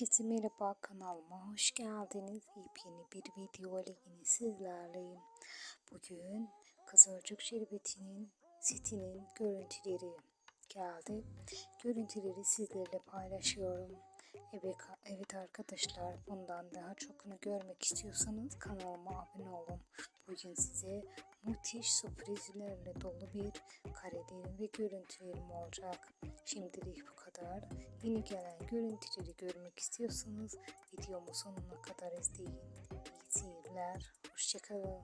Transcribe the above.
Herkese merhaba kanalıma hoş geldiniz. Yepyeni bir video ile yine sizlerleyim. Bugün Kızılcık Şerbeti'nin setinin görüntüleri geldi. Görüntüleri sizlerle paylaşıyorum. Evet, evet arkadaşlar bundan daha çokunu görmek istiyorsanız kanalıma abone olun. Bugün size müthiş sürprizlerle dolu bir karelerim ve görüntülerim olacak. Şimdilik bu kadar. Yeni gelen görüntüleri görmek istiyorsanız videomu sonuna kadar izleyin. İyi seyirler. Hoşçakalın.